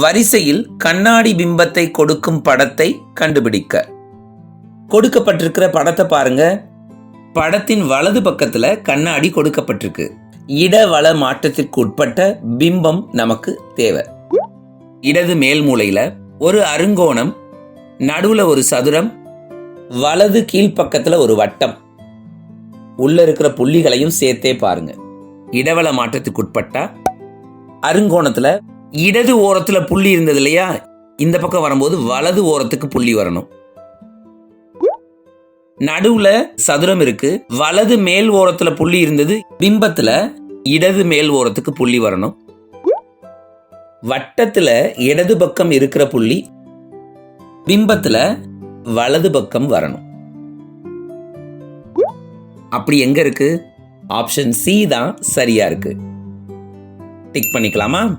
வரிசையில் கண்ணாடி பிம்பத்தை கொடுக்கும் படத்தை கண்டுபிடிக்க. கொடுக்கப்பட்டிருக்கிற படத்தை பாருங்க. படத்தின் வலது பக்கத்துல கண்ணாடி கொடுக்கப்பட்டிருக்கு. இடவள மாற்றத்திற்கு உட்பட்ட பிம்பம் நமக்கு தேவை. இடது மேல் மூலையில ஒரு அருங்கோணம் நடுவுல ஒரு சதுரம் வலது கீழ்ப்பக்கத்துல ஒரு வட்டம். உள்ள இருக்கிற புள்ளிகளையும் சேர்த்தே பாருங்க. இடவள மாற்றத்துக்கு உட்பட்டா அருங்கோணத்துல இடது ஓரத்தில் புள்ளி இருந்தது இல்லையா? இந்த பக்கம் வரும்போது வலது ஓரத்துக்கு புள்ளி வரணும். நடுவுல சதுரம் இருக்கு. வலது மேல் ஓரத்துல புள்ளி இருந்தது. பிம்பத்துல இடது மேல் ஓரத்துக்கு புள்ளி வரணும். வட்டத்துல இடது பக்கம் இருக்கிற புள்ளி பிம்பத்துல வலது பக்கம் வரணும். அப்படி எங்க இருக்கு? ஆப்ஷன் சி தான் சரியா இருக்கு. டிக் பண்ணிக்கலாமா?